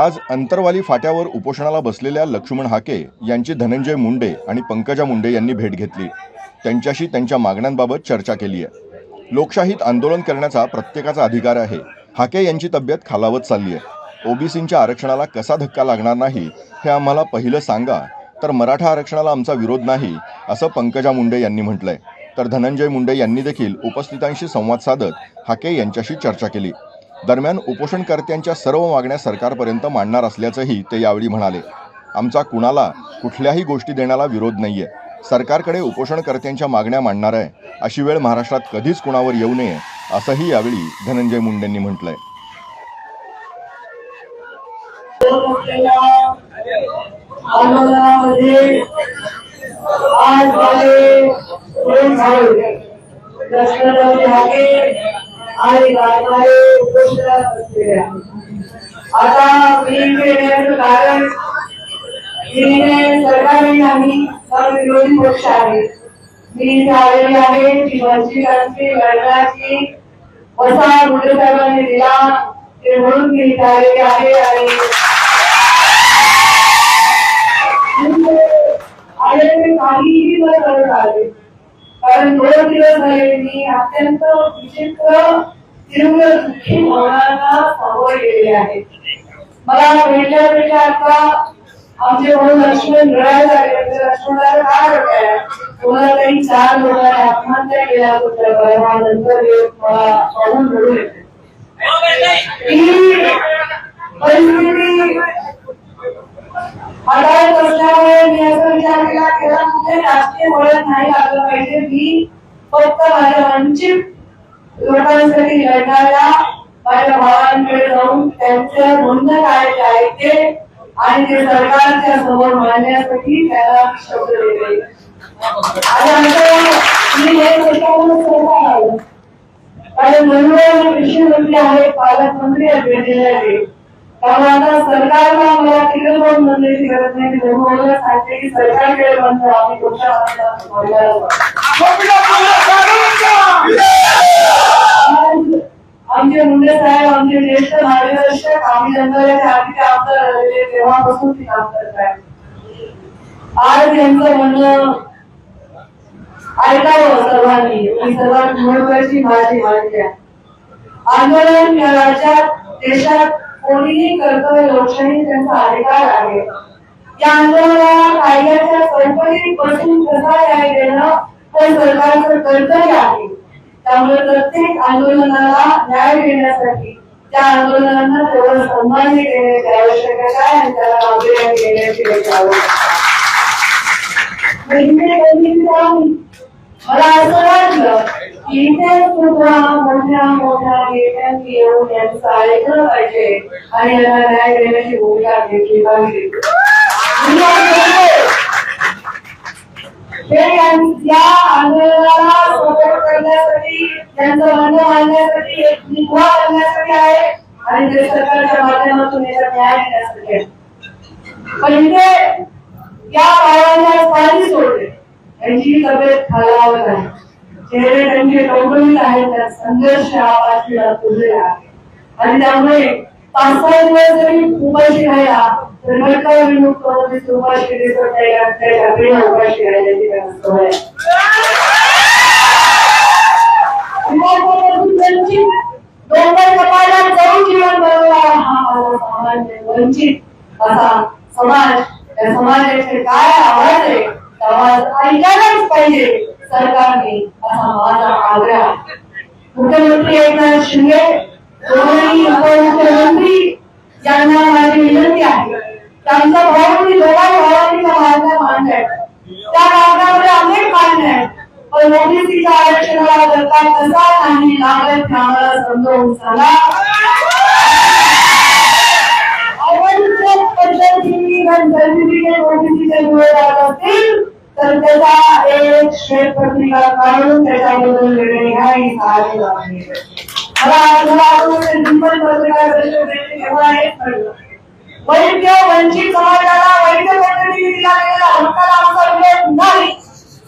आज अंतरवाली फाट्यावर उपोषणाला बसलेल्या लक्ष्मण हाके यांची धनंजय मुंडे आणि पंकजा मुंडे यांनी भेट घेतली. त्यांच्याशी त्यांच्या मागण्यांबाबत चर्चा केली आहे. लोकशाहीत आंदोलन करण्याचा प्रत्येकाचा अधिकार आहे. हाके यांची तब्येत खालावत चालली आहे. ओबीसींच्या आरक्षणाला कसा धक्का लागणार नाही हे आम्हाला पहिलं सांगा तर मराठा आरक्षणाला आमचा विरोध नाही असं पंकजा मुंडे यांनी म्हटलंय. तर धनंजय मुंडे यांनी देखील उपस्थितांशी संवाद साधत हाके यांच्याशी चर्चा केली. दरम्यान उपोषणकर्त्यांच्या सर्व मागण्या सरकारपर्यंत मांडणार असल्याचंही ते यावेळी म्हणाले. आमचा कुणाला कुठल्याही गोष्टी देण्याला विरोध नाहीये. सरकारकडे उपोषणकर्त्यांच्या मागण्या मांडणार आहे. अशी वेळ महाराष्ट्रात कधीच कुणावर येऊ नये असंही यावेळी धनंजय मुंडेंनी म्हटलंय. आज आणि गाडणारे उपोषणात बसलेले आहेत. आता मी इथे येण्याचं कारण मी सरकारी नाही तर विरोधी पक्ष आहे मी इथे आलेली आहे की वंचितांची लढण्याची वसा मुंडे साहेबांनी दिला ते म्हणून मी इथे आलेली आहे आणि आणि ते काहीही न करत आले कारण दोन दिवस झाले मी अत्यंत विचित्र तीव्र दुःखी भावनांना सामोरे गेलेले आहे. मला भेटल्या भेटल्या आता आमचे म्हणून लक्ष्मण रडायला लागले. लक्ष्मणाला काय वाटतंय? तुम्हाला काही चार लोकांनी आत्महत्या केल्या होत्या परवा नंतर हे मला पाहून रडू येते ही परिस्थिती हाताळत असल्यामुळे मी विचार केला केला कुठे राजकीय वळण नाही लागलं पाहिजे. मी फक्त माझ्या वंचित लोकांसाठी लढणाऱ्या माझ्या भावांकडे जाऊन त्यांचं म्हणणं काय ते आणि ते सरकारच्या समोर मांडण्यासाठी त्याला शब्द आणि मी हे स्वतःहून सरकार आलं कारण मनोहर कृषी मंत्री आहेत पालकमंत्री आहेत. त्यामुळे आता सरकारला आम्हाला तिकडे पण मंत्र्याची गरज नाही सांगते की सरकारकडे बंद आम्ही तुमच्या आमचे मुंडे साहेब आमचे ज्येष्ठ मार्गदर्शक आम्ही तेव्हापासून ते काम करत आहे. आज यांचं म्हणणं ऐकावं सर्वांनी. ही सर्वात महत्वाची माझी मागणी आहे. आंदोलन या राज्यात देशात कोणीही करतोय लोकशाही त्यांचा अधिकार आहे. या आंदोलनाला कायद्याच्या चौकटीपासून कसा न्याय देणं हे सरकारचं कर्तव्य आहे. त्यामुळे प्रत्येक आंदोलनाला न्याय देण्यासाठी त्या आंदोलनांना तेवढं सन्मानही देण्याची आवश्यकता आहे आणि त्याला गांभीर्याने देण्याची आवश्यकता म्हणजे मला असं वाटलं की सुद्धा मोठ्या मोठ्या नेत्यांनी येऊन यांचं पाहिजे आणि यांना न्याय देण्याची भूमिका घेतली पाहिजे मी या आंदोलनाला सपोर्ट करण्यासाठी त्यांचं म्हणणं मांडण्यासाठी एक आहे आणि ते सरकारच्या माध्यमातून याचा न्याय देण्यासाठी आहे. पण इथे या भावांना पाणी सोडले त्यांची तब्येत खालावत आहे चेहरे त्यांचे टवटवीत आहेत त्यात संघर्ष हा पाठीला तुझलेला आहे आणि त्यामुळे पाच सहा दिवस जरी उपाशी राहिला तर घटका विमुक्त होते उपाशी दिसत नाही उपाशी राहिल्याची त्यांना आहे. डोंगर कपायला जाऊन जीवन बनवला हा माझा सामान्य वंचित असा समाज त्या समाजाचे काय आवाज आहे त्या आवाज ऐकायलाच पाहिजे सरकारने असा माझा आग्रह. मुख्यमंत्री एकनाथ शिंदे दोन्ही उपमुख्यमंत्री यांना माझी विनंती आहे त्यांचा दोघा भावांनी त्या अनेक मागण्या आहेत, पण ओबीसीच्या आरक्षणाला सरकार कसा नाही, लागत आम्हाला सांगा पद्धतीने मुळे जात असतील तर त्याचा एक श्वेतपत्रिका काढून त्याच्याबद्दल निर्णय घ्या आणि सहाय्य वैद्य वंचित समाजाला वैद्य पद्धतीने दिला गेलेला हक्काला आमचा विरोध नाही.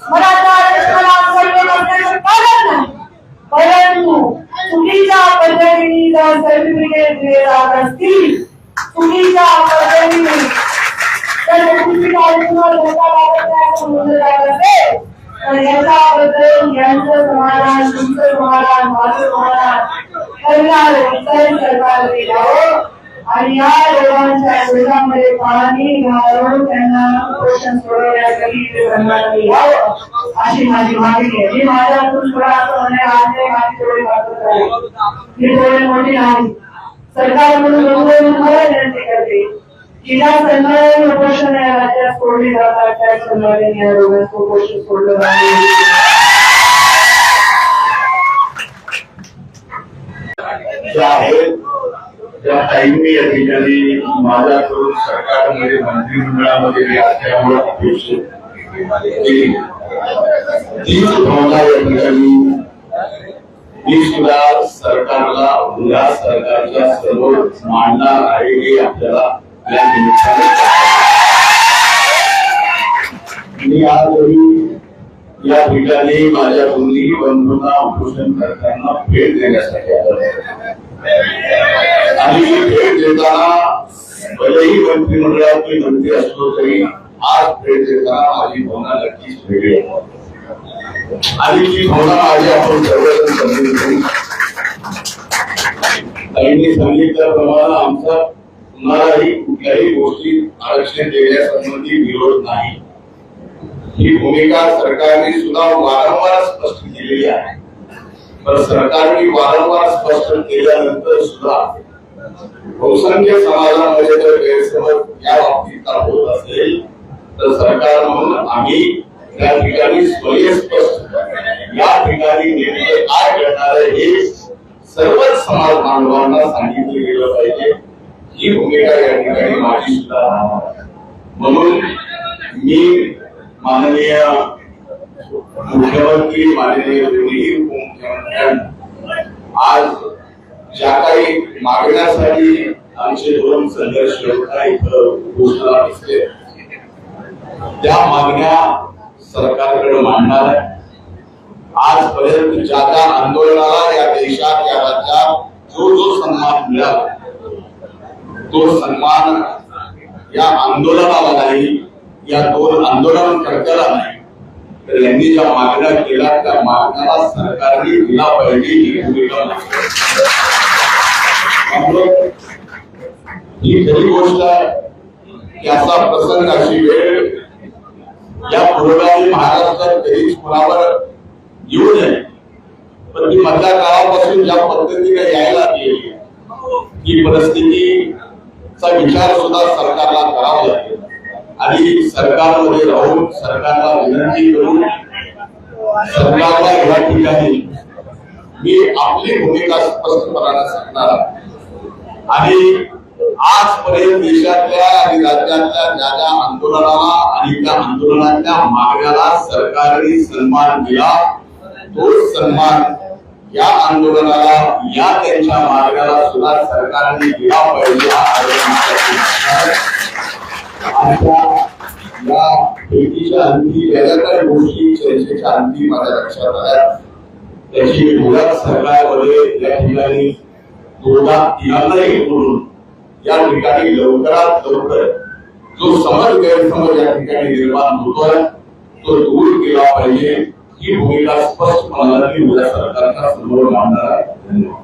मराठा आरक्षणाला आमचा विरोध असण्याचं कारण नाही. परंतु चुकीच्या पद्धतीने जर सर्टिफिकेट दिले जात असतील चुकीच्या पद्धतीने याच्याबद्दल यांचं समाधान तुमचं समाधान माझं समाधान आणि या रोगांच्या शरीरामध्ये पाणी घालून त्यांना पोषण सोडवण्यासाठी ते यावं अशी माझी मागणी आहे मी माझ्यातून थोडा असं म्हणणे माझी थोडी वाटत आहे मी थोडी मोठी नाही सरकारकडून म्हणून मला विनंती करते की ज्या सन्मानाने उपोषण या राज्यात सोडली जातात त्या सन्मानाने या रोगाचं उपोषण सोडलं जाईल ज्या आहेत त्या ताईंनी या ठिकाणी माझ्याकडून सरकारमध्ये मंत्रिमंडळामध्ये मी असल्यामुळे अपेक्षित केली. तीच भावना या ठिकाणी मी सुद्धा सरकारला या सरकारच्या समोर मांडणार आहे हे आपल्याला या निमित्ताने मी आजही या ठिकाणी माझ्या दोन्ही बंधूंना उपोषण करताना भेट देण्यासाठी आलो आणि भेट देताना भलेही मंत्रिमंडळात मी मंत्री असलो तरी आज भेट देताना माझी भावना नक्कीच वेगळी आणि ती भावना माझी आपण सर्वजण समजून घेऊ ताईंनी सांगितल्याप्रमाणे आमचा कुणालाही कुठल्याही गोष्टी आरक्षण देण्यासंबंधी विरोध नाही. ही भूमिका सरकारने सुद्धा वारंवार स्पष्ट केलेली आहे. पण सरकारने वारंवार स्पष्ट केल्यानंतर सुद्धा बहुसंख्य समाजामध्ये जर गैरसमज या बाबतीत होत असेल तर सरकार म्हणून आम्ही त्या ठिकाणी स्वयंस्पष्ट या ठिकाणी नेमके काय करणार आहे हे सर्वच समाज बांधवांना सांगितलं गेलं पाहिजे. ही भूमिका या ठिकाणी माझी सुद्धा राहणार म्हणून मी माननीय मुख्यमंत्री माननीय दोन्ही उपमुख्यमंत्र्यांना आज ज्या काही मागण्यासाठी आमचे दोन संघर्ष योद्धा इथं घोषणा दिसले त्या मागण्या सरकारकडे मांडणार आहे. आजपर्यंत ज्या त्या आंदोलनाला या देशात या राज्यात जो जो सन्मान मिळाला तो सन्मान या आंदोलनाला नाही या दोन आंदोलन करताना नाही तर यांनी ज्या मागण्या केल्या त्या मागण्याला सरकारने दिला पाहिजे ही भूमिका ही खरी गोष्ट आहे. की प्रसंग अशी वेळ या पूर्वी महाराष्ट्रात कधीच कुणावर येऊ नये. पण ती मधल्या काळापासून ज्या पद्धतीने यायला लागली ही चा विचार सुद्धा सरकारला करावा लागेल. आणि सरकारमध्ये राहून सरकारला विनंती करून सरकारला या ठिकाणी मी आपली भूमिका स्पष्टपणाने सांगणार आणि आजपर्यंत देशातल्या आणि राज्यातल्या ज्या ज्या आंदोलनाला आणि त्या आंदोलनाच्या मागण्याला सरकारने सन्मान दिला तो सन्मान या आंदोलनाला या त्यांच्या मार्गाला सुद्धा सरकारने दिला पाहिजे हा आग्रह या भेटीच्या अंती ज्या गोष्टी चर्चेच्या अंती माझ्या लक्षात आल्या त्याची मुळात सरकारमध्ये या ठिकाणी तोडा तिघांनाही करून या ठिकाणी लवकरात लवकर जो समज गैरसमज या ठिकाणी निर्माण होतोय तो दूर केला पाहिजे. ही भूमिका स्पष्टपणाने उद्या सरकारचा समोर मांडणार आहे. धन्यवाद.